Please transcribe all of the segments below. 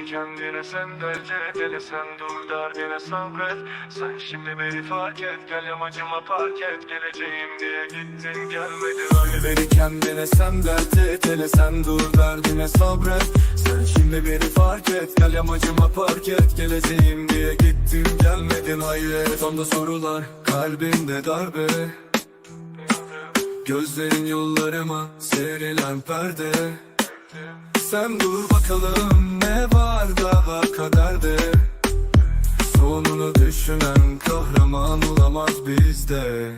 Beni kendine sen dert Hele sen dur derdine sabret. Sen şimdi beni fark et Gel yamacıma park et. Geleceğim diye gittin gelmedin. Öyle beni kendine sen dert et Hele sen dur derdine sabret. Sen şimdi beni fark et Gel yamacıma park et. Geleceğim diye gittin gelmedin. Hayret onda sorular Kalbinde darbe. Gözlerin yollarıma serilen perde Sen dur bakalım ne var daha kaderde. Sonunu düşünen kahraman olamaz bizde.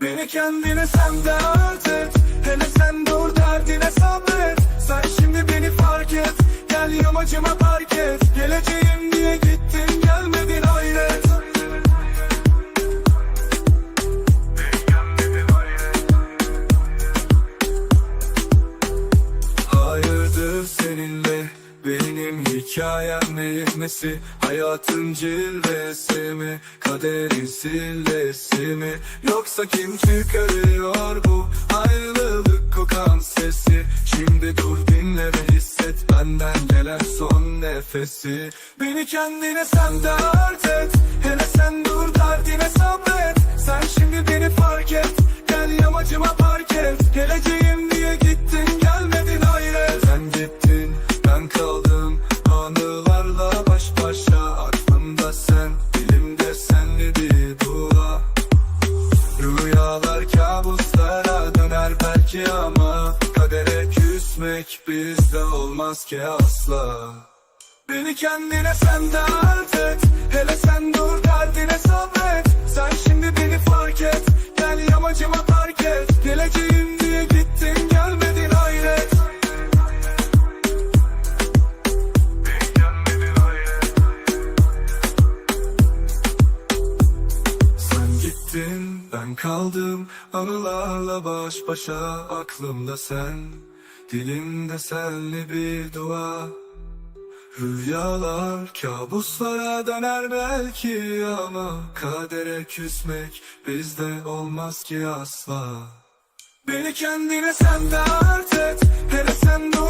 Beni kendine sen dert et. Hele sen dur derdine sabret. Sen şimdi beni fark et. Gel yamacıma park et hikayem neymesi Hayatın cilvesi mi? Kaderin sillesi mi? Yoksa kim çıkarıyor bu Ayrılık kokan sesi? Şimdi dur dinle ve hisset Benden gelen son nefesi. Beni kendine sen dert et belki ama Kadere küsmek bizde olmaz ki asla. Beni kendine sen dert et Hele sen dur derdine sabret. Sen gittin ben kaldım Anılarla baş başa aklımda sen Dilimde senli bir dua Rüyalar kabuslara döner belki ama Kadere küsmek bizde olmaz ki asla. Beni kendine sen dert et Hele sen dur